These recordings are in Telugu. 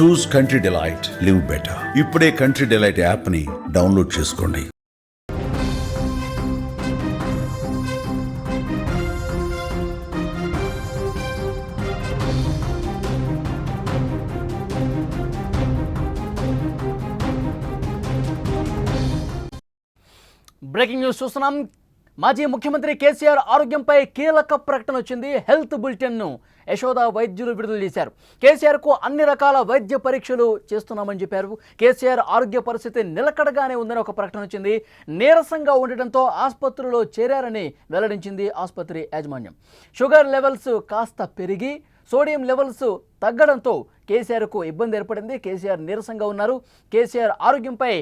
Choose country delight live better. ఇప్పుడే కంట్రీ డిలైట్ యాప్ని డౌన్లోడ్ చేసుకోండి. బ్రేకింగ్ న్యూస్ చూస్తున్నాం. మాజీ ముఖ్యమంత్రి కేసీఆర్ ఆరోగ్యంపై కీలక ప్రకటన వచ్చింది. హెల్త్ బులెటిన్ను యశోద వైద్యులు విడుదల చేశారు. కేసీఆర్కు అన్ని రకాల వైద్య పరీక్షలు చేస్తున్నామని చెప్పారు. కేసీఆర్ ఆరోగ్య పరిస్థితి నిలకడగానే ఉందని ఒక ప్రకటన వచ్చింది. నీరసంగా ఉండటంతో ఆసుపత్రిలో చేరారని వెల్లడించింది ఆసుపత్రి యాజమాన్యం. షుగర్ లెవెల్స్ కాస్త పెరిగి సోడియం లెవెల్స్ తగ్గడంతో కేసీఆర్కు ఇబ్బంది ఏర్పడింది. కేసీఆర్ నీరసంగా ఉన్నారు. కేసీఆర్ ఆరోగ్యంపై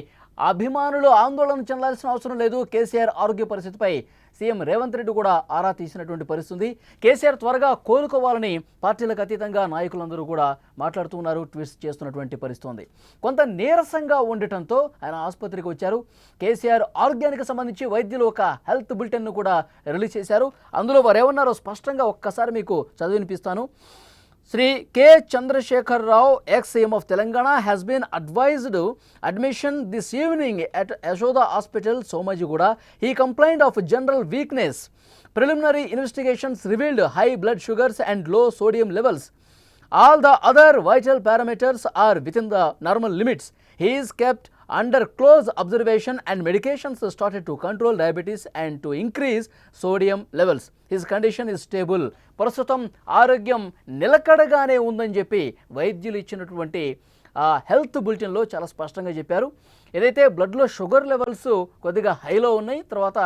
అభిమానులు ఆందోళన చెందాల్సిన అవసరం లేదు. కేసీఆర్ ఆరోగ్య పరిస్థితిపై సీఎం రేవంత్ రెడ్డి కూడా ఆరా తీసినటువంటి పరిస్థితి కేసీఆర్ త్వరగా కోలుకోవాలని పార్టీలకు అతీతంగా నాయకులందరూ కూడా మాట్లాడుతున్నారు ట్వీట్స్ చేస్తున్నటువంటి పరిస్థితి కొంత నీరసంగా ఉండటంతో ఆయన ఆసుపత్రికి వచ్చారు. కేసీఆర్ ఆరోగ్యానికి సంబంధించి వైద్యులు ఒక హెల్త్ బులెటిన్ను కూడా రిలీజ్ చేశారు. అందులో వారు ఏమన్నారో స్పష్టంగా ఒక్కసారి మీకు చదివినిపిస్తాను. Sri K. Chandrasekhar Rao, ex-CM of Telangana, has been advised admission this evening at Ashoda Hospital, Somajiguda. He complained of general weakness. Preliminary investigations revealed high blood sugars and low sodium levels. All the other vital parameters are within the normal limits. He is kept under close observation and medications started to control diabetes and to increase sodium levels. His condition is stable. ప్రస్తుతం ఆరోగ్యం నిలకడగానే ఉందని చెప్పి వైద్యులు ఇచ్చినటువంటి హెల్త్ బులెటిన్లో చాలా స్పష్టంగా చెప్పారు ఏదైతే బ్లడ్లో షుగర్ లెవెల్స్ కొద్దిగా హైలో ఉన్నాయి తర్వాత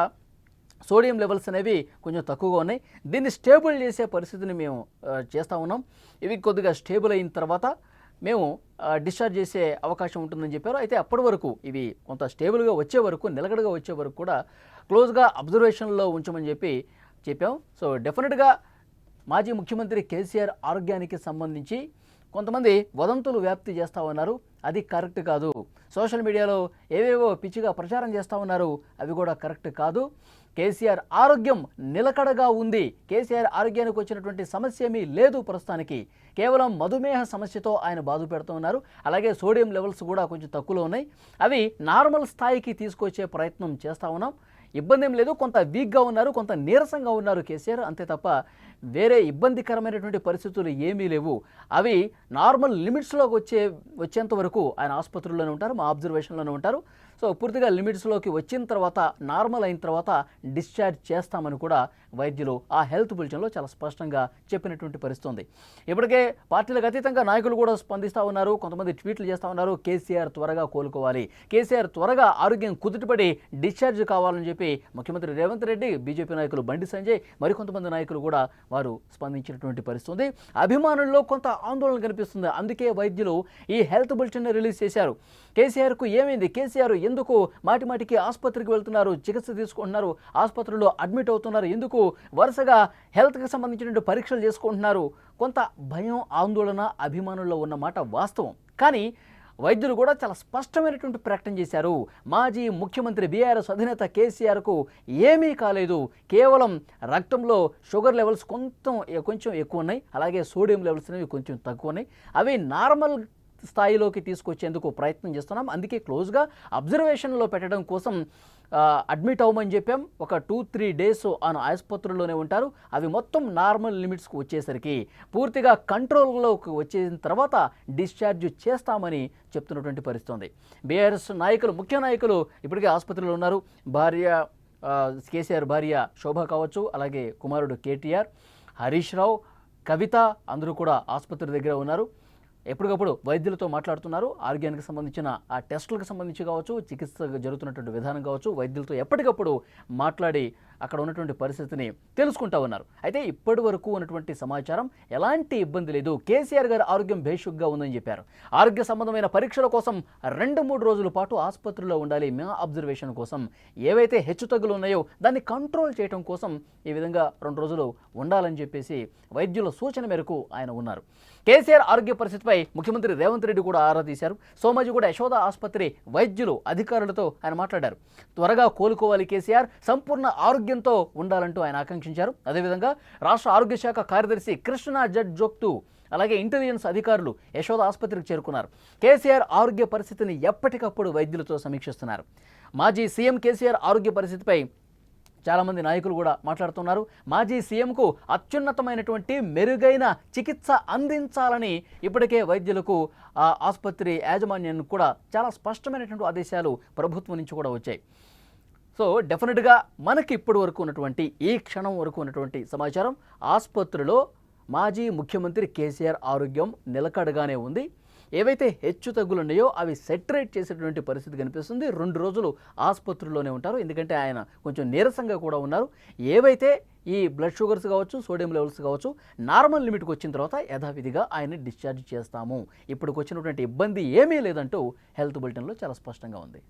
సోడియం లెవెల్స్ అనేవి కొంచెం తక్కువగా ఉన్నాయి దీన్ని స్టేబుల్ చేసే పరిస్థితిని మేము చేస్తూ ఉన్నాం ఇవి కొద్దిగా స్టేబుల్ అయిన తర్వాత మేము డిశ్చార్జ్ చేసే అవకాశం ఉంటుందని చెప్పారు. అయితే అప్పటి వరకు ఇవి కొంత స్టేబుల్గా వచ్చే వరకు నిలకడగా వచ్చే వరకు కూడా క్లోజ్గా అబ్జర్వేషన్లో ఉంచమని చెప్పి చెప్పాం. సో డెఫినెట్గా మాజీ ముఖ్యమంత్రి కేసీఆర్ ఆరోగ్యానికి సంబంధించి కొంతమంది వదంతులు వ్యాప్తి చేస్తూ ఉన్నారు. అది కరెక్ట్ కాదు. సోషల్ మీడియాలో ఏవేవో పిచ్చిగా ప్రచారం చేస్తూ ఉన్నారు. అవి కూడా కరెక్ట్ కాదు. కేసీఆర్ ఆరోగ్యం నిలకడగా ఉంది. కేసీఆర్ ఆరోగ్యానికి వచ్చినటువంటి సమస్య ఏమీ లేదు ప్రస్తుతానికి. కేవలం మధుమేహ సమస్యతో ఆయన బాధపెడుతూ ఉన్నారు. అలాగే సోడియం లెవెల్స్ కూడా కొంచెం తక్కువలో ఉన్నాయి. అవి నార్మల్ స్థాయికి తీసుకొచ్చే ప్రయత్నం చేస్తూ ఉన్నాం. ఇబ్బంది ఏం లేదు. కొంత వీక్గా ఉన్నారు కొంత నీరసంగా ఉన్నారు కేసీఆర్. అంతే తప్ప వేరే ఇబ్బందికరమైనటువంటి పరిస్థితులు ఏమీ లేవు. అవి నార్మల్ లిమిట్స్లోకి వచ్చే వచ్చేంత వరకు ఆయన ఆసుపత్రుల్లోనే ఉంటారు మా అబ్జర్వేషన్లోనే ఉంటారు. సో పూర్తిగా లిమిట్స్లోకి వచ్చిన తర్వాత నార్మల్ అయిన తర్వాత డిశ్చార్జ్ చేస్తామని కూడా వైద్యులు ఆ హెల్త్ బులెటిన్లో చాలా స్పష్టంగా చెప్పినటువంటి పరిస్థితి ఉంది ఇప్పటికే పార్టీలకు అతీతంగా నాయకులు కూడా స్పందిస్తూ ఉన్నారు కొంతమంది ట్వీట్లు చేస్తూ ఉన్నారు కేసీఆర్ త్వరగా కోలుకోవాలి. కేసీఆర్ త్వరగా ఆరోగ్యం కుదుటపడి డిశ్చార్జ్ కావాలని చెప్పి ముఖ్యమంత్రి రేవంత్ రెడ్డి బీజేపీ నాయకులు బండి సంజయ్ మరికొంతమంది నాయకులు కూడా వారు స్పందించినటువంటి పరిస్థితి ఉంది అభిమానుల్లో కొంత ఆందోళన కనిపిస్తుంది. అందుకే వైద్యులు ఈ హెల్త్ బులెటిన్ రిలీజ్ చేశారు. కేసీఆర్కు ఏమైంది? కేసీఆర్ ఎందుకు మాటిమాటికి ఆసుపత్రికి వెళ్తున్నారు చికిత్స తీసుకుంటున్నారు ఆసుపత్రిలో అడ్మిట్ అవుతున్నారు ఎందుకు వరుసగా హెల్త్కి సంబంధించినటువంటి పరీక్షలు చేసుకుంటున్నారు? కొంత భయం ఆందోళన అభిమానుల్లో ఉన్నమాట వాస్తవం. కానీ వైద్యులు కూడా చాలా స్పష్టమైనటువంటి ప్రకటన చేశారు. మాజీ ముఖ్యమంత్రి బీఆర్ఎస్ అధినేత కేసీఆర్కు ఏమీ కాలేదు. కేవలం రక్తంలో షుగర్ లెవెల్స్ కొంచెం కొంచెం ఎక్కువ ఉన్నాయి. అలాగే సోడియం లెవెల్స్ అనేవి కొంచెం తక్కువ ఉన్నాయి. అవి నార్మల్ స్థాయిలోకి తీసుకొచ్చేందుకు ప్రయత్నం చేస్తున్నాం. అందుకే క్లోజ్గా అబ్జర్వేషన్లో పెట్టడం కోసం అడ్మిట్ అవ్వమని చెప్పాం. ఒక టూ త్రీ డేస్ ఆయన ఆసుపత్రిలోనే ఉంటారు. అవి మొత్తం నార్మల్ లిమిట్స్కి వచ్చేసరికి పూర్తిగా కంట్రోల్లోకి వచ్చేసిన తర్వాత డిశ్చార్జ్ చేస్తామని చెప్తున్నటువంటి పరిస్థితుంది. బీఆర్ఎస్ నాయకులు ముఖ్య నాయకులు ఇప్పటికే ఆసుపత్రిలో ఉన్నారు. భార్య కేసీఆర్ భార్య శోభ కావచ్చు అలాగే కుమారుడు కేటీఆర్ హరీష్ రావు కవిత అందరూ కూడా ఆసుపత్రి దగ్గర ఉన్నారు. ఎప్పటికప్పుడు వైద్యులతో మాట్లాడుతున్నారు. ఆరోగ్యానికి సంబంధించిన ఆ టెస్టులకు సంబంధించి కావచ్చు చికిత్స జరుగుతున్నటువంటి విధానం కావచ్చు వైద్యులతో ఎప్పటికప్పుడు మాట్లాడి అక్కడ ఉన్నటువంటి పరిస్థితిని తెలుసుకుంటా ఉన్నారు. అయితే ఇప్పటి వరకు ఉన్నటువంటి సమాచారం ఎలాంటి ఇబ్బంది లేదు. కేసీఆర్ గారి ఆరోగ్యం భేషుగ్గా ఉందని చెప్పారు. ఆరోగ్య సంబంధమైన పరీక్షల కోసం రెండు మూడు రోజుల పాటు ఆసుపత్రిలో ఉండాలి. మా అబ్జర్వేషన్ కోసం ఏవైతే హెచ్చుతగ్గులు ఉన్నాయో దాన్ని కంట్రోల్ చేయడం కోసం ఈ విధంగా రెండు రోజులు ఉండాలని చెప్పేసి వైద్యుల సూచన మేరకు ఆయన ఉన్నారు. కేసీఆర్ ఆరోగ్య పరిస్థితిపై ముఖ్యమంత్రి రేవంత్ రెడ్డి కూడా ఆరా తీశారు. సోమాజిగూడ యశోద ఆసుపత్రి వైద్యులు అధికారులతో ఆయన మాట్లాడారు. త్వరగా కోలుకోవాలి కేసీఆర్ సంపూర్ణ ఆరోగ్యంతో ఉండాలంటూ ఆయన ఆకాంక్షించారు. అదేవిధంగా రాష్ట్ర ఆరోగ్య శాఖ కార్యదర్శి కృష్ణ జడ్ జోక్తు అలాగే ఇంటెలిజెన్స్ అధికారులు యశోద ఆసుపత్రికి చేరుకున్నారు. కేసీఆర్ ఆరోగ్య పరిస్థితిని ఎప్పటికప్పుడు వైద్యులతో సమీక్షిస్తున్నారు. మాజీ సీఎం కేసీఆర్ ఆరోగ్య పరిస్థితిపై చాలామంది నాయకులు కూడా మాట్లాడుతున్నారు. మాజీ సీఎంకు అత్యున్నతమైనటువంటి మెరుగైన చికిత్స అందించాలని ఇప్పటికే వైద్యులకు ఆ ఆసుపత్రి యాజమాన్యానికి కూడా చాలా స్పష్టమైనటువంటి ఆదేశాలు ప్రభుత్వం నుంచి కూడా వచ్చాయి. సో డెఫినెట్గా మనకి ఇప్పటి వరకు ఉన్నటువంటి ఈ క్షణం వరకు ఉన్నటువంటి సమాచారం ఆసుపత్రిలో మాజీ ముఖ్యమంత్రి కేసీఆర్ ఆరోగ్యం నిలకడగానే ఉంది. ఏవైతే హెచ్చు తగ్గులు ఉన్నాయో అవి సెటరేట్ చేసేటువంటి పరిస్థితి కనిపిస్తుంది. రెండు రోజులు ఆసుపత్రిలోనే ఉంటారు. ఎందుకంటే ఆయన కొంచెం నీరసంగా కూడా ఉన్నారు. ఏవైతే ఈ బ్లడ్ షుగర్స్ కావచ్చు సోడియం లెవెల్స్ కావచ్చు నార్మల్ లిమిట్కి వచ్చిన తర్వాత యథావిధిగా ఆయన్ని డిశ్చార్జ్ చేస్తాము. ఇప్పటికి వచ్చినటువంటి ఇబ్బంది ఏమీ లేదంటూ హెల్త్ బులెటిన్లో చాలా స్పష్టంగా ఉంది.